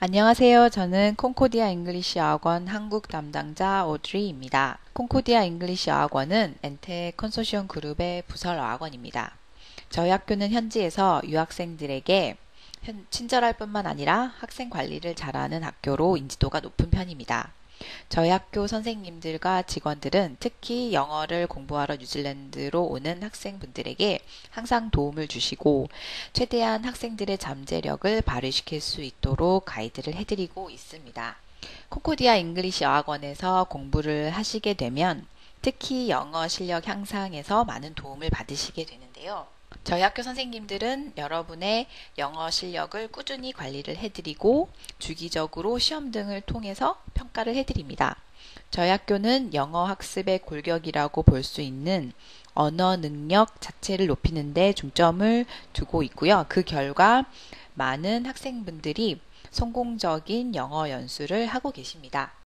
안녕하세요. 저는 콩코디아 잉글리시 어학원 한국 담당자 오드리입니다. 콩코디아 잉글리시 어학원은 엔테 컨소시엄 그룹의 부설 어학원입니다. 저희 학교는 현지에서 유학생들에게 친절할 뿐만 아니라 학생 관리를 잘하는 학교로 인지도가 높은 편입니다. 저희 학교 선생님들과 직원들은 특히 영어를 공부하러 뉴질랜드로 오는 학생분들에게 항상 도움을 주시고 최대한 학생들의 잠재력을 발휘시킬 수 있도록 가이드를 해드리고 있습니다. 코코디아 잉글리시 어학원에서 공부를 하시게 되면 특히 영어 실력 향상에서 많은 도움을 받으시게 되는데요. 저희 학교 선생님들은 여러분의 영어 실력을 꾸준히 관리를 해드리고 주기적으로 시험 등을 통해서 평가를 해드립니다. 저희 학교는 영어 학습의 골격이라고 볼 수 있는 언어 능력 자체를 높이는 데 중점을 두고 있고요. 그 결과 많은 학생분들이 성공적인 영어 연수를 하고 계십니다.